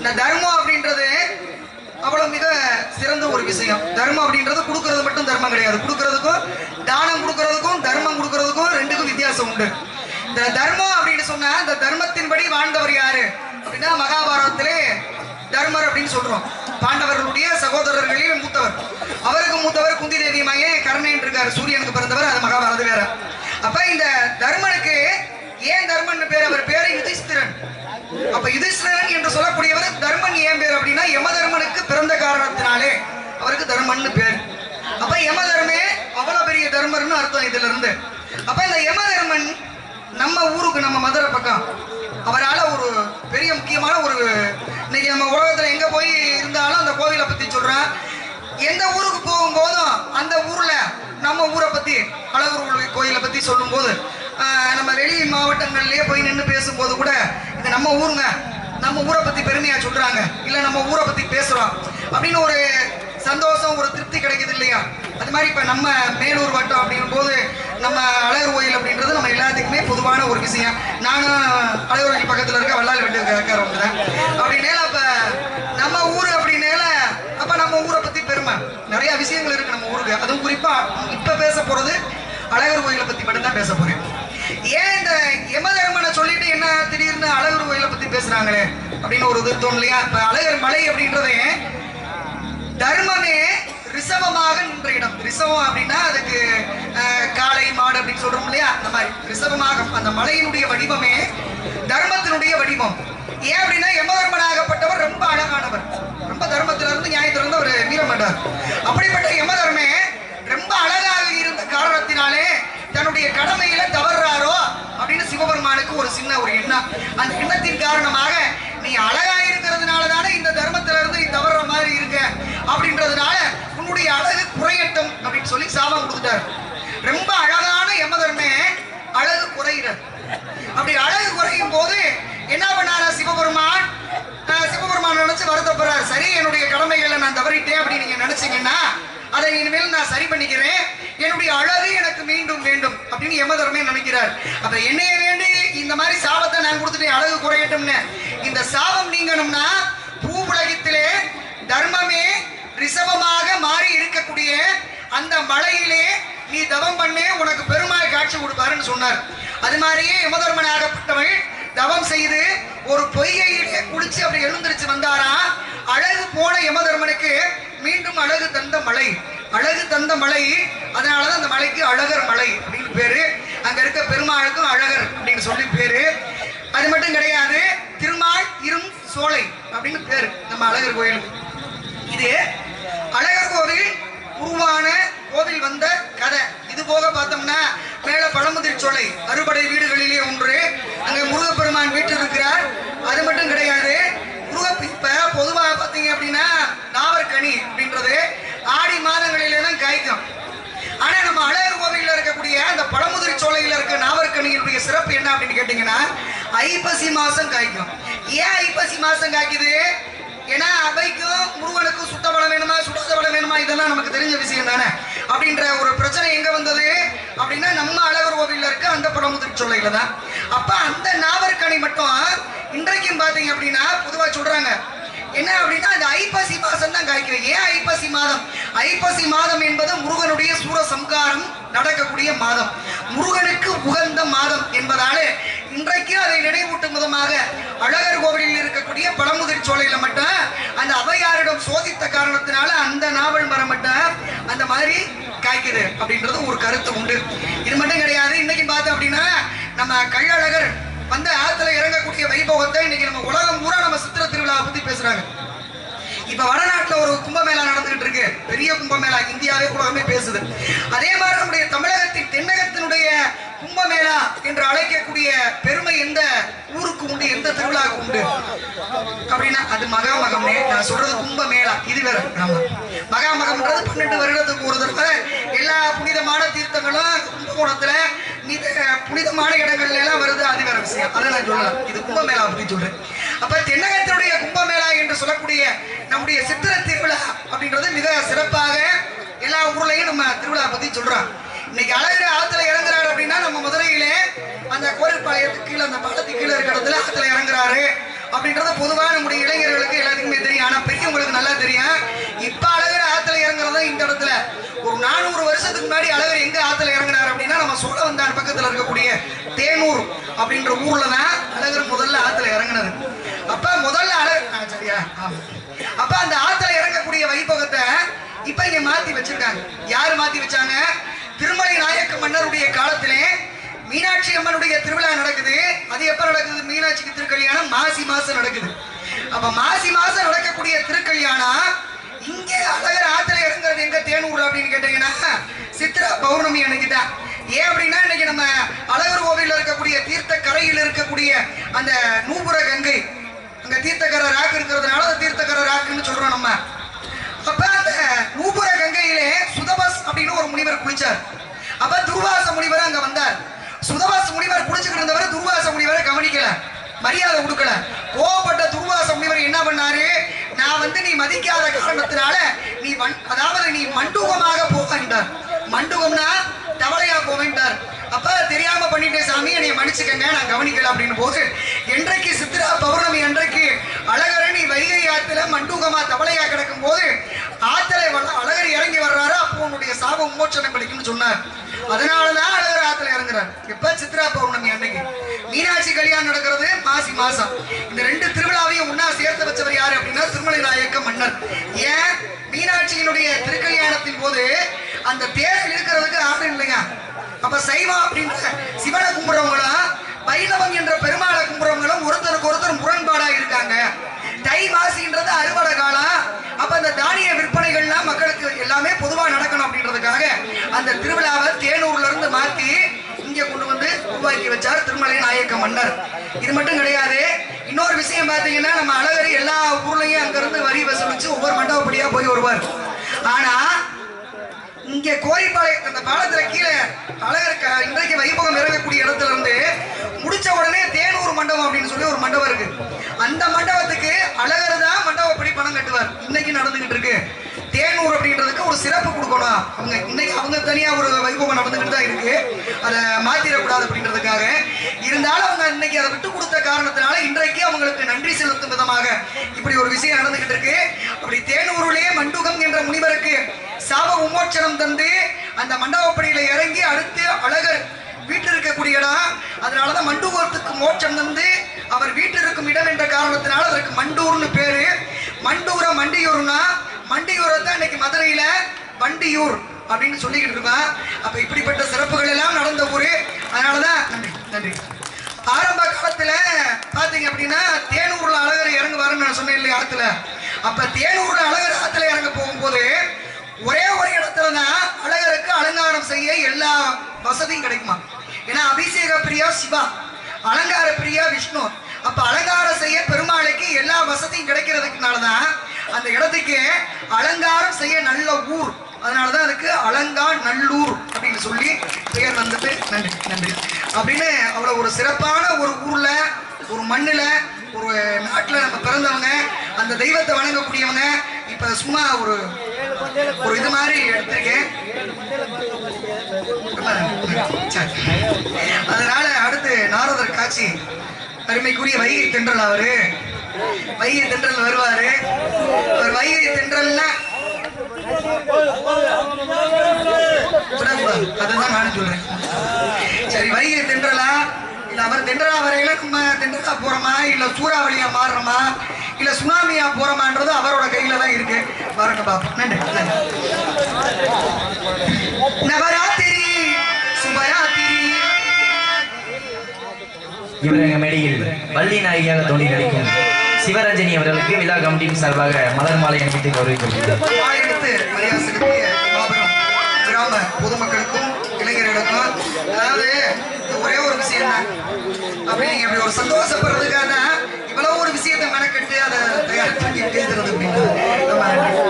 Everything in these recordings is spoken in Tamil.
இந்த தர்மம் அப்படின்றது அவ்வளவு மிக சிறந்த ஒரு விஷயம். தர்மம் அப்படின்றது கொடுக்கறது மட்டும் தர்மம் கிடையாது. கொடுக்கறதுக்கும் தானம் கொடுக்கறதுக்கும் தர்மம் கொடுக்கறதுக்கும் ரெண்டுக்கும் வித்தியாசம் உண்டு. இந்த தர்மம் அப்படின்னு சொன்னா இந்த தர்மத்தின்படி வாழ்ந்தவர் யாரு? அப்படின்னா மகாபாரதத்திலே தர்மர் அப்படின்னு சொல்றோம். பாண்டவர்களுடைய சகோதரர்களில் மூத்தவர். அவருக்கு மூத்தவர் குந்தி தேவியமாயே மையே கர்ணன் இருக்காரு. சூரியனுக்கு பிறந்தவர் அது மகாபாரத வேற. அப்ப இந்த தர்மனுக்கு ஏன் தர்மன் பேர்? அவர் பேரு யுதிஷ்திரன் அப்ப யுதிஷ்டிரன் என்று சொல்லக்கூடியவர் தர்மன் ஏன் பேர் அப்படின்னா யம தர்மனுக்கு பிறந்த காரணத்தினாலே அவருக்கு தர்மன்னு பேர். அப்ப யம தர்மே அவ்வளவு பெரிய தர்மர்னு அர்த்தம் இதுல இருந்து அப்ப இந்த யம தர்மன் நம்ம ஊருக்கு நம்ம மதுரை பக்கம் அவரால் ஒரு பெரிய முக்கியமான ஒரு இன்னைக்கு நம்ம உலகத்துல எங்க போய் இருந்தாலும் அந்த கோவிலை பத்தி சொல்றேன். எந்த ஊருக்கு போகும்போதும் அந்த ஊர்ல நம்ம ஊரை பத்தி அழகர் கோயிலை பத்தி சொல்லும்போது நம்ம வெளி மாவட்டங்கள்லயே போய் நின்று பேசும்போது கூட இது நம்ம ஊருங்க. நம்ம ஊரை பத்தி பெருமையா சொல்றாங்க. இல்ல நம்ம ஊரை பத்தி பேசுறோம். அப்படின்னு ஒரு சந்தோஷம் ஒரு திருப்தி கிடைக்குது இல்லையா? அது மாதிரி இப்ப நம்ம மேலூர் வட்டம் அப்படிங்கும் போது நம்ம அழகர் கோயில் அப்படின்றது நம்ம எல்லாத்துக்குமே பொதுவான ஒரு விஷயம். நானும் அழகர் கோயில் பக்கத்துல இருக்க வல்லால் வெட்டு இருக்கிறவங்க தான் அப்படின்னே நம்ம ஊர் அப்படின்னேல அப்ப நம்ம ஊரை பத்தி பெருமை. நிறைய விஷயங்கள் இருக்கு நம்ம ஊருக்கு. அதுவும் குறிப்பா இப்ப பேச போறது அழகர் கோயிலை பத்தி மட்டும்தான் பேச போறேன். ஏன் இந்த யமதர்மனை சொல்லிட்டு என்ன திடீர்னு அழகர் கோயிலை பத்தி பேசுறாங்களே? அப்படின்னு ஒரு இது தோணும் இல்லையா? இப்ப அழகர் மலை அப்படின்றதே தர்மமே ரிசவமாக நின்ற இடம். ரிசவம் அப்படின்னா அதுக்கு காளை மாடு அப்படின்னு சொல்றோம் இல்லையா? அந்த மாதிரி. ரிசவமாக அந்த மலையினுடைய வடிவமே தர்மத்தினுடைய வடிவம். ஏன் அப்படின்னா யமதர்மனாகப்பட்டவர் ரொம்ப அழகானவர். ரொம்ப தர்மத்தில இருந்து நியாயத்துல இருந்து அவர் மீற மாட்டார் அப்படிப்பட்ட யமதர்மே ரொம்ப அழகாக இருந்த காரணத்தினாலே தன்னுடைய கடமையில தவறுறாரோ அப்படின்னு சிவபெருமானுக்கு ஒரு சின்ன ஒரு எண்ணம். அந்த எண்ணத்தின் காரணமாக நீ அழகா இருக்கிறதுனால தானே இந்த தர்மத்தில இருந்து நீ தவறுற மாதிரி இருக்க. அப்படின்றதுனால உன்னுடைய அழகு குறையட்டும் அப்படின்னு சொல்லி சாபம் கொடுத்துட்டார். ரொம்ப அழகான யமதர்மே அழகு குறைகிறார் அப்படி அழகு குறையும் போது என்ன பண்ணாரா சிவபெருமான்? சிவபெருமான் நினைச்சு வருத்தப்படுறாரு சரி என்னுடைய கடமைகளை நான் தவறிட்டேன் அப்படின்னு நீங்க நினைச்சீங்கன்னா அதை இனிமேல் நான் சரி பண்ணிக்கிறேன். எனக்கு மீண்டும் வேண்டும் அப்படின்னு யமதர்மே நினைக்கிறார். அப்ப என்னைய வேண்டி இந்த மாதிரி சாபத்தை நான் கொடுத்துட்டேன் அழகு குறையட்டும்னு. இந்த சாபம் நீங்கணும்னா பூ உலகத்திலே தர்மமே ரிசவமாக மாறி இருக்கக்கூடிய அந்த மலையிலே நீ தவம் பண்ணே உனக்கு பெருமாள் காட்சி கொடுப்பாருன்னு சொன்னார். அது மாதிரியே யமதர்மனாகப்பட்டவள் தவம் செய்து ஒரு பொய்கையிலே குளிச்சு அப்படி எழுந்திருச்சு வந்தாரா? அழகு போன யமதர்மனுக்கு மீண்டும் அழகு தந்த மலை. அழகு தந்த மலை. அதனாலதான் அந்த மலைக்கு அழகர் மலை அப்படின்னு பேரு. அங்க இருக்க பெருமாளுக்கும் அழகர் அப்படின்னு சொல்லி பேரு. அது மட்டும் கிடையாது திருமால் இரும் சோலை அப்படின்னு பேரு நம்ம அழகர் கோயிலுக்கு இது அழகர் கோவில் உருவான கோவில் வந்த கதை. இது போக பார்த்தோம்னா மேல பழமுதிர் சோலை அறுபடை வீடுகளிலே ஒன்று. அங்க முருகப்பெருமான் வீட்டு இருக்கிறார் அது மட்டும் கிடையாது முருக இப்ப பொதுவாக பார்த்தீங்க அப்படின்னா நாவற்கனி வணக்கம் ஆனா நம்ம அழகர் கோவில்ல இருக்கக்கூடிய அந்த பழமுதிரி சோலையில இருக்க நாவற்கனியினுடைய சிறப்பு என்ன அப்படின்னு கேட்டீங்கன்னா ஐப்பசி மாசம் காய்க்கும். ஏன் ஐப்பசி மாசம் காய்க்குது? ஏன்னா அவைக்கும் முருகனுக்கும் சுத்த பலம் வேணுமா சுடாத பலம் வேணுமா? இதெல்லாம் நமக்கு தெரிஞ்ச விஷயம் தானே. அப்படின்ற ஒரு பிரச்சனை எங்க வந்தது? அப்படின்னா நம்ம அழகர் கோவில்ல இருக்க அந்த பழமுதிரி சோலையில தான். அப்ப அந்த நாவற்கனி மட்டும் இன்றைக்கும் பாத்தீங்க அப்படின்னா பொதுவா சொல்றாங்க என்ன அப்படின்னா அந்த ஐப்பசி மாதம் தான் காய்க்கிறது ஏன் ஐப்பசி மாதம்? ஐப்பசி மாதம் என்பது முருகனுடைய சூர சம்காரம் நடக்கக்கூடிய மாதம். முருகனுக்கு உகந்த மாதம் என்பதாலே இன்றைக்கு அதை நினைவூட்டும் விதமாக அழகர் கோவிலில் இருக்கக்கூடிய பழமுதிர் சோலையில மட்டும் அந்த அவையாரிடம் சோதித்த காரணத்தினால அந்த நாவல் மரம் மட்டும் அந்த மாதிரி காய்க்குது அப்படின்றது ஒரு கருத்து உண்டு. இது மட்டும் கிடையாது. இன்னைக்கு பார்த்தோம் அப்படின்னா நம்ம கள்ளழகர் அந்த ஆத்துல இறங்கக்கூடிய வைபவத்தை இன்னைக்கு நம்ம உலகம் பூரா நம்ம சித்திர திருவிழாவை பத்தி பேசுறாங்க. இப்ப வடநாட்டுல ஒரு கும்பமேளா நடந்துகிட்டு இருக்கு. பெரிய கும்பமேளா இந்தியாவே உலகமே பேசுது. அதே மாதிரி நம்முடைய தமிழகத்தின் தென்னகத்தினுடைய கும்பமேளா என்று அழைக்கக்கூடிய பெருமை எந்த ஊருக்கு உண்டு எந்த திருவிழாவுக்கு உண்டு? அப்படின்னா அது மகாமகம்னே. நான் சொல்றது கும்பமேளா இது வேற. ஆமா. மகாமகம்ன்றது பன்னெண்டு வருடத்துக்கு ஒரு தடவை எல்லா புனிதமான தீர்த்தங்களும் கும்பகோணத்துல மித புனிதமான இடங்கள்ல எல்லாம் வருது. அது வேற விஷயம். அதை நான் சொல்லலாம். இது கும்பமேளா அப்படின்னு சொல்றேன். அப்ப தென்னகத்தினுடைய கும்பமேளா என்று சொல்லக்கூடிய நம்முடைய சித்திர திருவிழா அப்படின்றது மிக சிறப்பாக எல்லா ஊர்லயும் நம்ம திருவிழா பத்தி சொல்றோம் இன்னைக்கு அழகிற ஆத்துல இறங்குறாரு அப்படின்னா நம்ம மதுரையிலே அந்த கோரிப்பாளையத்துக்கு கீழே அந்த பாலத்துக்கு கீழே இருக்கிற இடத்துல ஆத்துல இறங்குறாரு. அப்படின்றது பொதுவாக நம்முடைய இளைஞர்களுக்கு எல்லாத்துக்குமே தெரியும். ஆனா பெரியவங்களுக்கு நல்லா தெரியும். இப்ப அழகிற ஆத்துல இறங்குறதா இந்த இடத்துல. ஒரு நானூறு வருஷத்துக்கு முன்னாடி அழகர் எங்க ஆத்துல இறங்குனாரு அப்படின்னா நம்ம சோழ வந்தான் பக்கத்துல இருக்கக்கூடிய தேனூர் அப்படின்ற ஊர்ல தான் அழகர் முதல்ல ஆத்துல இறங்குனாரு அப்ப முதல்ல அழகர் சரியா அப்ப அந்த ஆத்துல இறங்கக்கூடிய வைபவத்தை இப்ப இங்க மாத்தி வச்சிருக்காங்க. யாரு மாத்தி வச்சாங்க? திருமலை நாயக்க மன்னருடைய காலத்திலே மீனாட்சி அம்மனுடைய திருவிழா நடக்குது. அது எப்ப நடக்குது? மீனாட்சிக்கு திருக்கல்யாணம் மாசி மாசம் நடக்குது. அப்ப மாசி மாசம் நடக்கக்கூடிய திருக்கல்யாணம் இங்கே அழகர் ஆத்துல இறங்குறது எங்க தேனூர் அப்படின்னு கேட்டீங்கன்னா சித்ரா பௌர்ணமி அன்னைக்கு தான் ஏன் அப்படின்னா இன்னைக்கு நம்ம அழகர் கோவிலில் இருக்கக்கூடிய தீர்த்த கரையில் இருக்கக்கூடிய அந்த நூபுர கங்கை அங்க தீர்த்தக்கரை ராக்கு இருக்கிறதுனால தீர்த்தக்கரை ராக்குன்னு சொல்றோம் நம்ம. நூபுர கங்கையிலே சுதபஸ் அப்படின்னு ஒரு முனிவர் குளிச்சார். அப்ப துர்வாச முனிவர் அங்க வந்தார். சுதபாச முனிவர் குளிச்சுக்கிட்டு இருந்தவர் துர்வாச முனிவரை கவனிக்கல. மரியாதை கொடுக்கல. கோவப்பட்ட துர்வாச முனிவர் என்ன பண்ணாரு? நான் வந்து நீ மதிக்காத காரணத்தினால நீ வன்- அதாவது நீ மண்டூகமாக போகின்றார் மண்டூகம்னா தவளையா போகின்றார் அப்ப தெரியாம பண்ணிட்டேன் சாமி என்னை மன்னிச்சுக்கங்க நான் கவனிக்கல அப்படின்னு போது என்றைக்கு சித்ரா பௌர்ணமி அன்றைக்கு அழகரன் நீ வைகை ஆத்துல மண்டூகமா தவளையா கிடக்கும் போது உன்னுடைய விமோச்சனம் கிடைக்கும்னு சொன்னார். அதனாலதான் அழகர் ஆத்துல இறங்குறாரு. எப்ப சித்ரா பௌர்ணமி அன்னைக்கு? மீனாட்சி கல்யாணம் நடக்கிறது மாசி மாசம். இந்த ரெண்டு திருவிழாவையும் ஒன்னா சேர்த்து வச்சவர் யாரு அப்படின்னா திருமலை நாயக்க மன்னர். ஏன்? மீனாட்சியினுடைய திருக்கல்யாணத்தின் போது அந்த தேர் இருக்கிறதுக்கு ஆசை இல்லைங்க அப்ப சைவா அப்படின்ற சிவனை கும்பிடுறவங்களும் வைணவம் என்ற பெருமாளை கும்பிடுறவங்களும் ஒருத்தருக்கு ஒருத்தர் முரண்பாடா இருக்காங்க தை மாசின்றது அறுவடை காலம். அப்ப அந்த தானிய விற்பனைகள்லாம் மக்களுக்கு எல்லாமே பொதுவா நடக்கணும் அப்படின்றதுக்காக அந்த திருவிழாவை தேனூர்ல இருந்து மாத்தி இங்க கொண்டு வந்து உருவாக்கி வச்சார் திருமலை நாயக்க மன்னர். இது மட்டும் கிடையாது. இன்னொரு விஷயம் பாத்தீங்கன்னா நம்ம அழகர் எல்லா ஊர்லயும் அங்கிருந்து வரி வசூலிச்சு ஒவ்வொரு மண்டபப்படியா போய் வருவார். ஆனா இங்க கோரிப்பாளையம் அந்த பாலத்துல கீழே அழகர் இன்றைக்கு வைபவம் இறங்கக்கூடிய இடத்துல இருந்து முடிச்ச உடனே தேனூர் மண்டபம் அப்படின்னு சொல்லி ஒரு மண்டபம் இருக்கு. அந்த மண்டபத்துக்கு அழகர் தான் மண்டபப்படி பணம் கட்டுவார்? இன்னைக்கு நடந்துகிட்டு இருக்கு. தேனூர் அப்படின்றதுக்கு ஒரு சிறப்பு கொடுக்கணும். அவங்க இன்னைக்கு அவங்க தனியா ஒரு வைபவம் நடந்துகிட்டு தான் இருக்கு. அதை மாத்திரக்கூடாது அப்படின்றதுக்காக. இருந்தாலும் அவங்க இன்னைக்கு அதை விட்டு கொடுத்த காரணத்தினால இன்றைக்கு அவங்களுக்கு நன்றி செலுத்தும் விதமாக இப்படி ஒரு விஷயம் நடந்துகிட்டு இருக்கு. அப்படி தேனூரிலேயே மண்டுகம் என்ற முனிவருக்கு சாப உமோட்சனம் தந்து அந்த மண்டபப்படியில இறங்கி அடுத்து அழகர் வீட்டில் இருக்கக்கூடிய இடம் அதனாலதான் மண்டூகத்துக்கு மோட்சம் தந்து அவர் வீட்டில் இருக்கும் இடம் என்ற காரணத்தினால அதற்கு மண்டூர்னு பேரு. மண்டூர மண்டியூர்னா மண்டியூரை தான் இன்னைக்கு மதுரையில வண்டியூர் அப்படின்னு சொல்லிக்கிட்டு இருக்கோம் அப்ப இப்படிப்பட்ட சிறப்புகள் எல்லாம் நடந்த ஊரு. அதனாலதான் நன்றி நன்றி. ஆரம்ப காலத்துல பாத்தீங்க அப்படின்னா தேனூர்ல அழகர் இறங்குவாருன்னு நான் சொன்னேன் இல்லையா ஆத்துல. அப்ப தேனூர்ல அழகர் ஆத்துல இறங்க போகும்போது ஒரே ஒரு இடத்துல தான் அழகருக்கு அலங்காரம் செய்ய எல்லா வசதியும் கிடைக்குமா? ஏன்னா அபிஷேக பிரியா சிவா அலங்கார பிரியா விஷ்ணு. அப்ப அலங்காரம் செய்ய பெருமாளுக்கு எல்லா வசதியும் கிடைக்கிறதுக்குனாலதான் அந்த இடத்துக்கு அலங்காரம் செய்ய நல்ல ஊர். அதனாலதான் அதுக்கு அலங்கா நல்லூர் அப்படின்னு சொல்லி பெயர் வந்தது. நன்றி நன்றி. அப்படின்னு அவ்வளவு ஒரு சிறப்பான ஒரு ஊர்ல ஒரு மண்ணுல ஒரு நாட்டுல நம்ம பிறந்தவங்க அந்த தெய்வத்தை வணங்கக்கூடியவங்க இப்ப சும்மா ஒரு ஒரு இது மாதிரி எடுத்திருக்கேன். சரி. அதனால அடுத்து நாரதர் காட்சி. அருமைக்குரிய வைகை தென்றல் அவரு. வைகை தென்றல் வருவாரு. அவர் வைகை தென்றல்ல அதான் அதுதான் நானும் சொல்றேன். சரி வைகை தென்றலா? இல்ல அவர் தென்றலா வரையில தென்றலா போறோமா? இல்ல சூறாவளியா மாறுறோமா இல்ல சுனாமியா போறோமான்றது அவரோட கையில தான் இருக்கு. பாருங்க பாப்போம். நன்றி. இவர் எங்க மேடையில் வள்ளி நாயகியாக தோண்டி நடிக்கும் சிவரஞ்சனி அவர்களுக்கு விழா கமிட்டியின் சார்பாக மலர் மாலை அணிவித்து கௌரவிக்கப்படுகிறது கிராம பொதுமக்களுக்கும் இளைஞர்களுக்கும் அதாவது ஒரே ஒரு விஷயம் தான் அப்படி நீங்க ஒரு சந்தோஷப்படுறதுக்காக இவ்வளவு ஒரு விஷயத்தை மெனக்கெட்டு அதை தயார் பண்ணி எழுதுறது அப்படின்னா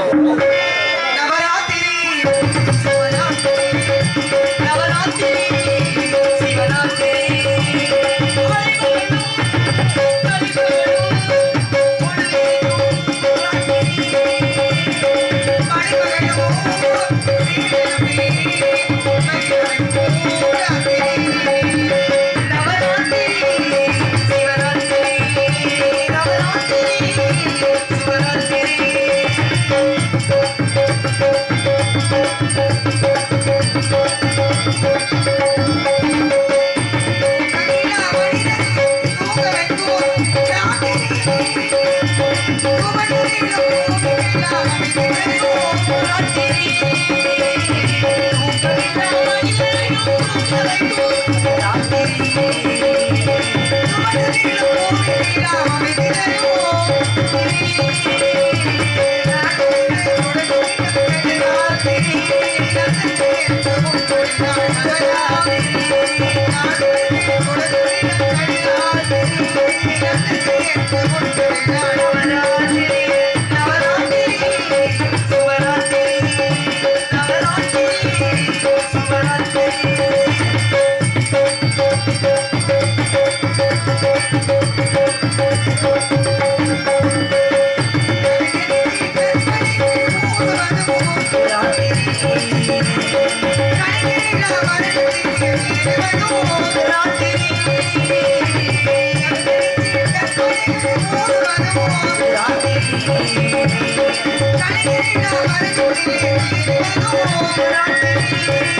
Thank you.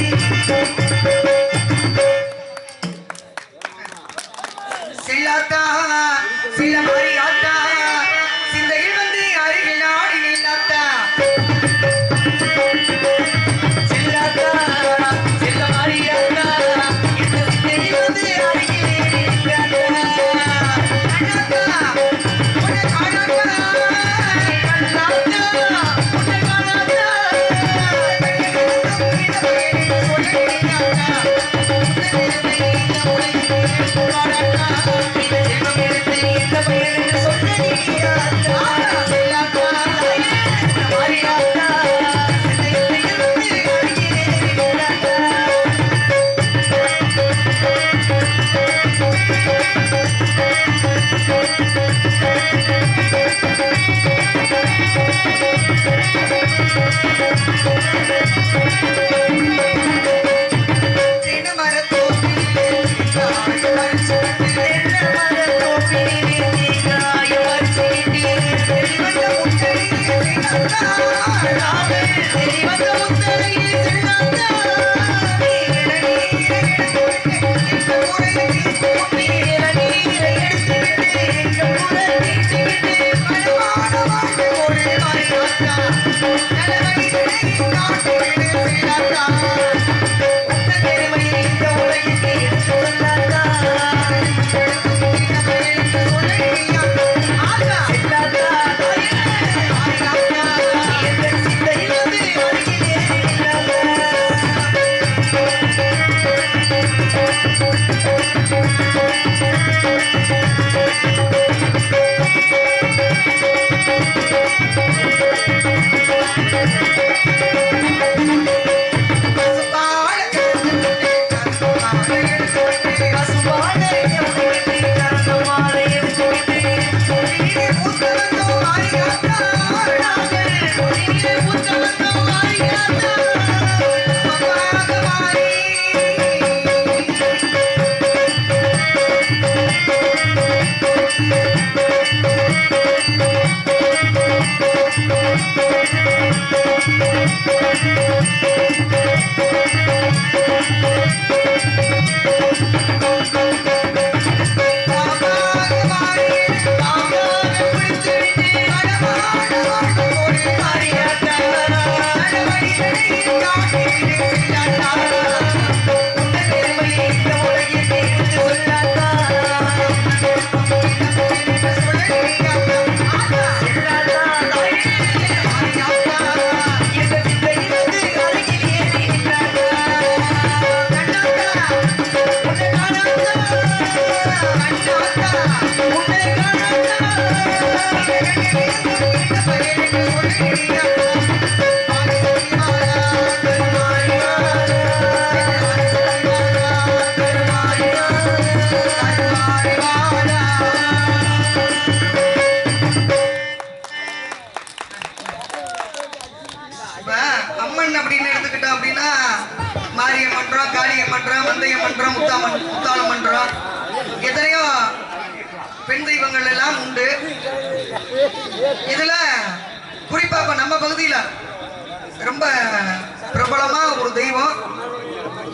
ஒரு தெய்வம்.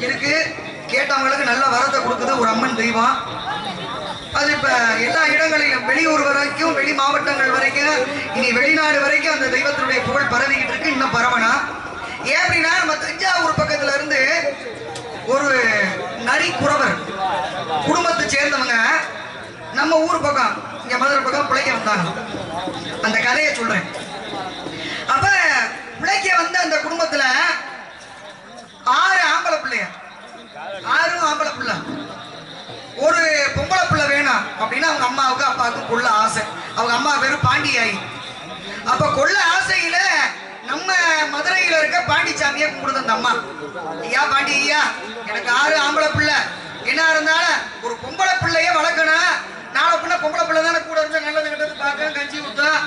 இருக்கு கேட்டவங்களுக்கு நல்ல வரத்தை கொடுக்குது ஒரு அம்மன் தெய்வம். அது இப்ப எல்லா இடங்களிலும் வெளியூர் வரைக்கும் வெளி மாவட்டங்கள் வரைக்கும் இனி வெளிநாடு வரைக்கும் அந்த தெய்வத்தினுடைய புகழ் பரவிக்கிட்டு இருக்கு இன்னும் பரவனா? ஏன் அப்படின்னா நம்ம தஞ்சாவூர் பக்கத்துல இருந்து ஒரு நரி குறவர் குடும்பத்தை சேர்ந்தவங்க நம்ம ஊர் பக்கம் இங்க மதுரை பக்கம் பிழைக்க வந்தாங்க. அந்த கதையை சொல்றேன். அப்ப பிழைக்க வந்த அந்த குடும்பத்துல ஆறு ஆம்பளை பிள்ளையா ஆறும் ஆம்பளை பிள்ளை. ஒரு பொம்பளை பிள்ளை வேணும் அப்படின்னு அவங்க அம்மாவுக்கு அப்பாவுக்கு கொள்ள ஆசை. அவங்க அம்மா பேரு பாண்டியாயி. அப்ப கொள்ள ஆசையில நம்ம மதுரையில இருக்க பாண்டிச்சாமியை கும்பிடுது அந்த அம்மா. ஐயா பாண்டி ஐயா எனக்கு ஆறு ஆம்பளை பிள்ளை. என்ன இருந்தாலும் ஒரு பொம்பளை பிள்ளைய வளர்க்கணும் நாளை பிள்ளை பொம்பளை பிள்ளை தானே கூட இருந்தா நல்லது கெட்டது பார்க்க கஞ்சி ஊத்தும்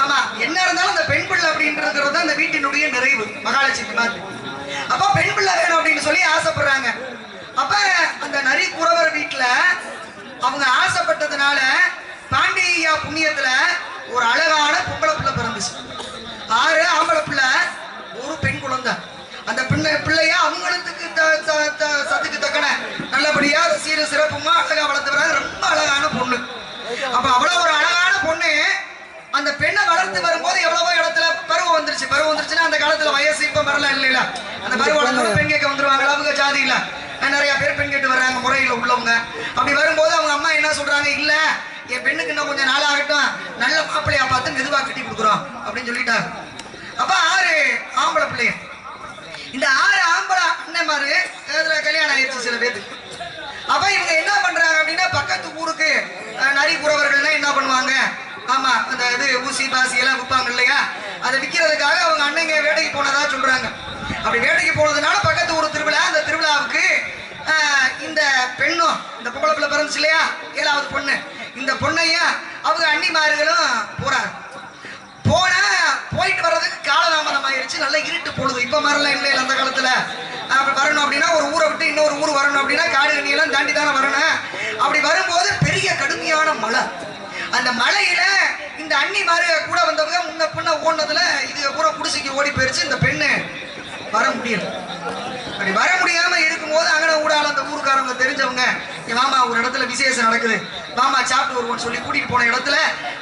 ஆமா என்ன இருந்தாலும் அந்த பெண் பிள்ளை அப்படின்றது தான் அந்த வீட்டினுடைய நிறைவு. மகாலட்சுமி மாதிரி. அப்ப பெண் பிள்ளை வேணும் அப்படின்னு சொல்லி ஆசைப்படுறாங்க. அப்ப அந்த நரி குறவர் வீட்டுல அவங்க ஆசைப்பட்டதுனால பாண்டியா புண்ணியத்துல ஒரு அழகான பொம்பளை பிள்ளை பிறந்துச்சு. ஆறு ஆம்பளை பிள்ளை ஒரு பெண் குழந்தை. அந்த பிள்ளை பிள்ளைய அவங்களுக்கு த- த- சத்துக்கு தக்கன. நல்லபடியா சீர சிறப்புமா அழகா வளர்த்து ரொம்ப அழகான பொண்ணு. அப்ப அவ்வளவு ஒரு அழகான பொண்ணு அந்த பெண்ணை வளர்த்து வரும்போது எவ்வளவோ இடத்துல பருவம் வந்துருச்சு. பருவம் வந்துருச்சுன்னா அந்த காலத்துல வயசு இப்ப வரல இல்லைல அந்த பருவம் வளர்ந்து பெண் கேட்க வந்துருவாங்க. அளவுக்கு ஜாதி இல்ல. நிறைய பேர் பெண் கேட்டு வர்றாங்க முறையில உள்ளவங்க. அப்படி வரும்போது அவங்க அம்மா என்ன சொல்றாங்க? இல்ல என் பெண்ணுக்கு இன்னும் கொஞ்சம் நாள் ஆகட்டும். நல்ல மாப்பிள்ளையா பார்த்து மெதுவா கட்டி கொடுக்குறோம். அப்படின்னு சொல்லிட்டாங்க. அப்ப ஆறு ஆம்பளை பிள்ளைங்க. இந்த ஆறு ஆம்பளை அண்ணன்மாரு இதுல கல்யாணம் ஆயிடுச்சு சில பேருக்கு அப்ப இவங்க என்ன பண்றாங்க அப்படின்னா பக்கத்து ஊருக்கு நரி குறவர்கள்னா என்ன பண்ணுவாங்க? ஆமா அந்த இது ஊசி பாசி எல்லாம் விற்பாங்க இல்லையா? அதை விற்கிறதுக்காக அவங்க அண்ணங்க வேட்டைக்கு போனதா சொல்றாங்க. அப்படி வேட்டைக்கு போனதுனால பக்கத்து ஊர் திருவிழா அந்த திருவிழாவுக்கு இந்த பெண்ணும் இந்த பொம்பளை பிறந்துச்சு இல்லையா? ஏழாவது பொண்ணு. இந்த பொண்ணையும் அவங்க அண்ணிமார்களும் போறாங்க. போனா போயிட்டு வர்றதுக்கு காலதாமதம் ஆயிருச்சு. நல்லா இருட்டு பொழுது இப்ப மாதிரிலாம் இல்லை அந்த காலத்துல. அப்படி வரணும் அப்படின்னா ஒரு ஊரை விட்டு இன்னொரு ஊர் வரணும் அப்படின்னா காடு கண்ணியெல்லாம் தாண்டி தானே வரணும். அப்படி வரும்போது பெரிய கடுமையான மழை. அந்த மழையில தண்ணி மாதிரி கூட வந்தவங்க முன்ன பின்ன ஓடினதுல இது பூரா குடிசைக்கு ஓடி போயிருச்சு. இந்த பெண்ணு வர முடியல. அப்படி வர முடியாம இருக்கும்போது அங்கே ஊடால அந்த ஊருக்காரங்க தெரிஞ்சவங்க மாமா ஒரு இடத்துல விசேஷம் நடக்குது. மாமா சாப்பிட்டு வருவோம்னு சொல்லி கூட்டிட்டு போன இடத்துல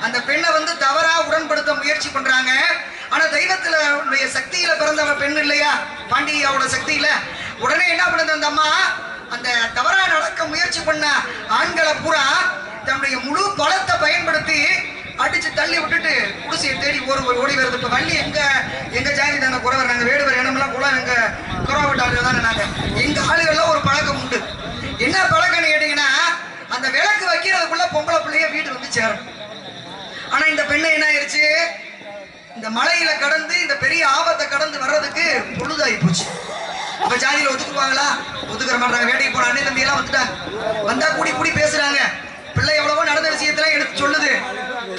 அந்த பெண்ணை வந்து தவறா உடன்படுத்த முயற்சி பண்றாங்க. ஆனா தெய்வத்துல சக்தியில பிறந்தவ பெண் இல்லையா? பாண்டியாவோட சக்தியில. உடனே என்ன பண்ணுது அந்த அம்மா? அந்த தவறா நடக்க முயற்சி பண்ண ஆண்களை பூரா தன்னுடைய முழு பலத்தை பயன்படுத்தி அடிச்சு தள்ளி விட்டுட்டு குடிசையை தேடி ஒரு ஓடி வருது. இப்ப வள்ளி எங்க? எங்க ஜாதி தாங்க குறவர் நாங்க? வேடுவர் இனமெல்லாம் குளம் எங்க குறவட்ட ஆளுகள் தானே நாங்க? எங்க ஆளுகள்லாம் ஒரு பழக்கம் உண்டு. என்ன பழக்கம்னு கேட்டீங்கன்னா அந்த விளக்கு வைக்கிறதுக்குள்ள பொம்பளை பிள்ளைய வீடு வந்து சேரும். ஆனா இந்த பெண்ணை என்ன ஆயிருச்சு? இந்த மலையில கடந்து இந்த பெரிய ஆபத்தை கடந்து வர்றதுக்கு பொழுதாகி போச்சு. அப்ப ஜாதியில ஒதுக்குவாங்களா? ஒத்துக்கிற மாட்டாங்க. வேட்டைக்கு போன அண்ணன் தம்பி எல்லாம் வந்துட்டாங்க வந்தா கூடி கூடி பேசுறாங்க. பிள்ளை எவ்வளவோ நடந்த விஷயத்தெல்லாம் எடுத்து சொல்லுது.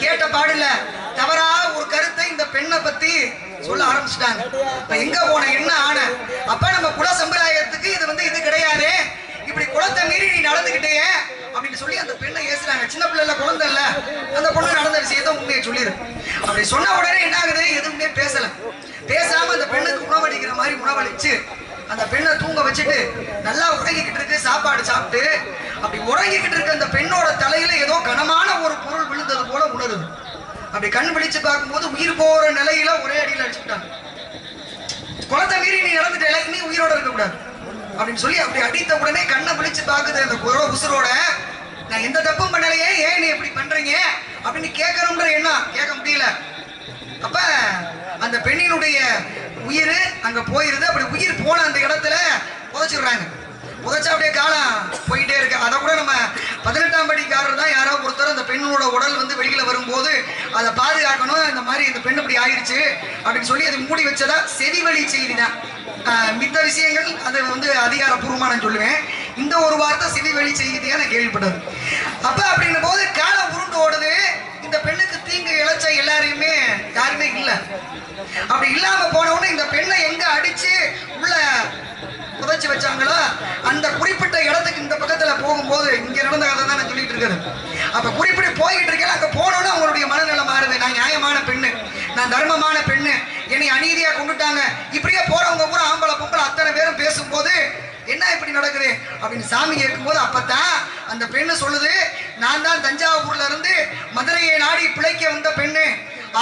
கேட்ட பாடில்ல தவறா ஒரு கருத்தை இந்த பெண்ணை பத்தி சொல்ல ஆரம்பிச்சிட்டாங்க. இப்ப எங்க போன என்ன ஆன? அப்ப நம்ம குல சம்பிரதாயத்துக்கு இது வந்து இது கிடையாது. இப்படி குளத்தை மீறி நீ நடந்துகிட்டே அப்படின்னு சொல்லி அந்த பெண்ணை ஏசுறாங்க. சின்ன பிள்ளைல குழந்தை இல்ல. அந்த பொண்ணு நடந்த விஷயத்த உண்மையை சொல்லிடு. அப்படி சொன்ன உடனே என்ன ஆகுது எதுவுமே பேசல. பேசாம அந்த பெண்ணுக்கு உணவளிக்கிற மாதிரி உணவளிச்சு அந்த பெண்ணை தூங்க வச்சுட்டு நல்லா உறங்கிக்கிட்டு இருக்கு சாப்பாடு சாப்பிட்டு அப்படி உறங்கிக்கிட்டு இருக்க அந்த பெண்ணோட தலையில ஏதோ கனமான ஒரு பொருள் விழுந்தது போல உணருது. அப்படி கண் விழிச்சு பார்க்கும்போது உயிர் போற நிலையில ஒரே அடியில் அடிச்சுட்டாங்க குளத்தை மீறி நீ இறந்துட்டேல நீ உயிரோட இருக்க கூடாது. அப்படின்னு சொல்லி அப்படி அடித்த உடனே கண்ணை விழிச்சு பார்க்குது அந்த குரோ உசுரோட. நான் எந்த தப்பும் பண்ணலையே ஏன் நீ இப்படி பண்றீங்க? அப்படின்னு கேட்கணும்ன்ற எண்ணம். கேட்க முடியல. அப்ப அந்த பெண்ணினுடைய உயிர் அங்க போயிருது. அப்படி உயிர் போன அந்த இடத்துல புதைச்சிடுறாங்க. புதைச்சா அப்படியே காலம் போயிட்டே இருக்கு. அதை கூட நம்ம பதினெட்டாம் படிக்காரர் தான் யாரோ ஒருத்தர் அந்த பெண்ணோட உடல் வந்து வெளியில வரும்போது அதை பாதுகாக்கணும். இந்த மாதிரி இந்த பெண் இப்படி ஆயிடுச்சு அப்படின்னு சொல்லி அதை மூடி வச்சதா? செவிவழி செய்தி தான். மித்த விஷயங்கள் அது வந்து அதிகாரப்பூர்வமா நான் சொல்லுவேன். இந்த ஒரு வார்த்தை செவிவழி செய்தியா நான் கேள்விப்பட்டது. அப்ப அப்படின்னும் போது காலம் உருண்டு ஓடுது. இந்த பெண்ணுக்கு தீங்கு இழைச்ச எல்லாரையுமே யாருமே இல்ல. அப்படி இல்லாம போன இந்த பெண்ணை எங்க அடிச்சு உள்ள புதைச்சி வச்சாங்களோ அந்த குறிப்பிட்ட இடத்துக்கு இந்த பக்கத்துல போகும்போது இங்க நடந்த கதை தான் நான் சொல்லிட்டு இருக்கிறது அப்ப குறிப்பிட்டு போய்கிட்டு இருக்கேன். அங்க போனோன்னு அவங்களுடைய மனநிலை மாறுது. நான் நியாயமான பெண்ணு. நான் தர்மமான பெண்ணு. என்னை அநீதியா கொண்டுட்டாங்க. இப்படியே போறவங்க பூரா ஆம்பளை பொம்பளை அத்தனை பேரும் பேசும்போது என்ன இப்படி நடக்குது? அப்படின்னு சாமி கேட்கும்போது அப்பத்தான் அந்த பெண்ணு சொல்லுது நான் தான் தஞ்சாவூர்ல இருந்து மதுரையை நாடி பிழைக்க வந்த பெண்ணு.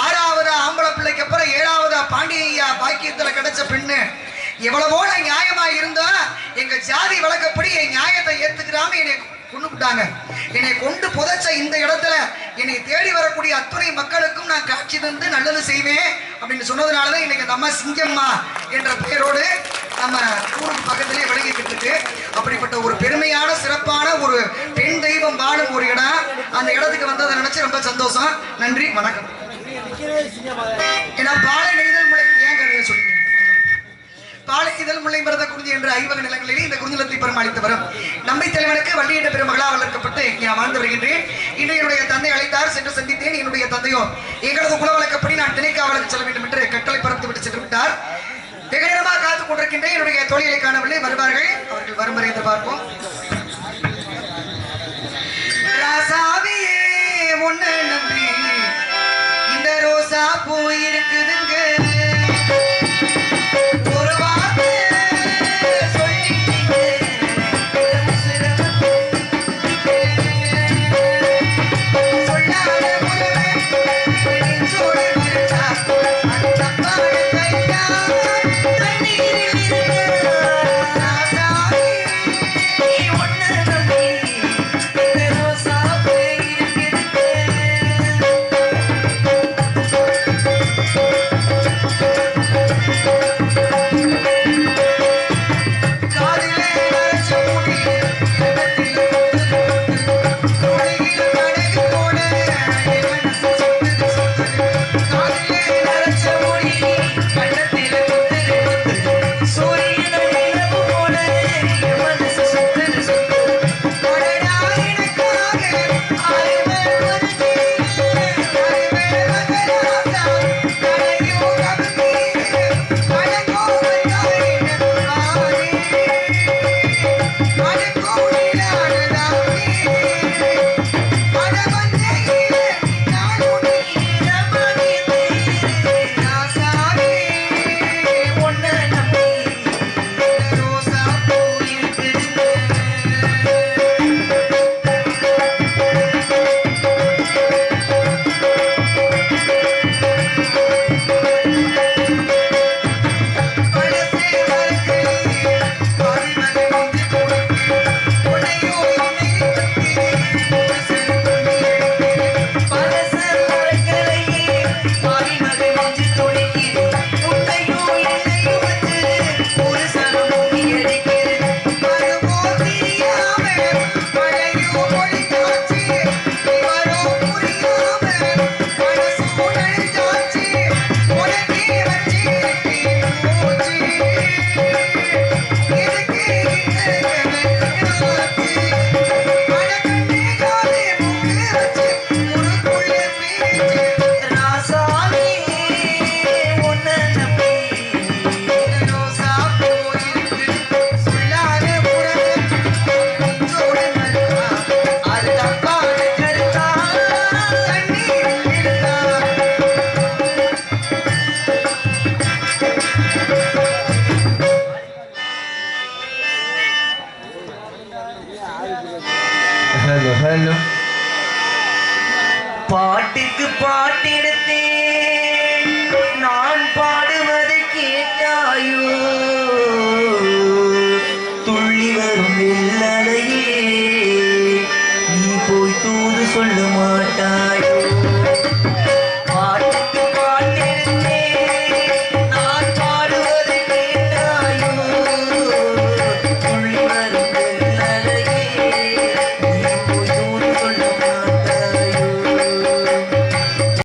ஆறாவது ஆம்பளை பிள்ளைக்கு அப்புறம் ஏழாவதா பாண்டியா பாக்கியத்துல கிடைச்ச பெண்ணு. எவ்வளவோ நான் நியாயமா இருந்தா எங்க ஜாதி வழக்கப்படி என் நியாயத்தை ஏத்துக்கிறாம என்னை கொண்டு விட்டாங்க என்னை கொண்டு புதைச்ச இந்த இடத்துல என்னை தேடி வரக்கூடிய அத்துணை மக்களுக்கும் நான் காட்சி தந்து நல்லது செய்வேன் அப்படின்னு சொன்னதுனாலதான் இன்னைக்கு அந்த அம்மா சிங்கம்மா என்ற பெயரோடு நம்ம ஊருக்கு பக்கத்திலே விளங்கிக்கிட்டு இருக்கு. அப்படிப்பட்ட ஒரு பெருமையான சிறப்பான ஒரு பெண் தெய்வம் வாழும் ஒரு இடம். அந்த இடத்துக்கு வந்ததை நினைச்சு ரொம்ப சந்தோஷம். நன்றி வணக்கம். ஏன்னா பாலை நெய்தல் முறை பாலை இதழ் முல்லை மருத குறிஞ்சி என்ற ஐவக நிலங்களிலே இந்த குறிஞ்சலத்தை பரிமாளித்து வரும் நம்பை தலைவனுக்கு வள்ளியிட்ட பெருமகளாக வளர்க்கப்பட்டு இங்கே நான் வாழ்ந்து வருகின்றேன். இன்று என்னுடைய தந்தை அழைத்தார் சென்று சந்தித்தேன். என்னுடைய தந்தையோ எங்களது குல வழக்கப்படி நான் திணைக்காவலுக்கு செல்ல வேண்டும் என்று கட்டளை பறந்து விட்டு சென்று விட்டார். வெகு நேரமாக காத்துக் கொண்டிருக்கின்றேன். என்னுடைய தொழிலை காணவில்லை. வருவார்கள். அவர்கள் வரும் வரை எதிர்பார்ப்போம். ராசாவியே உன்னை நம்பி இந்த ரோசா போயிருக்குதுங்க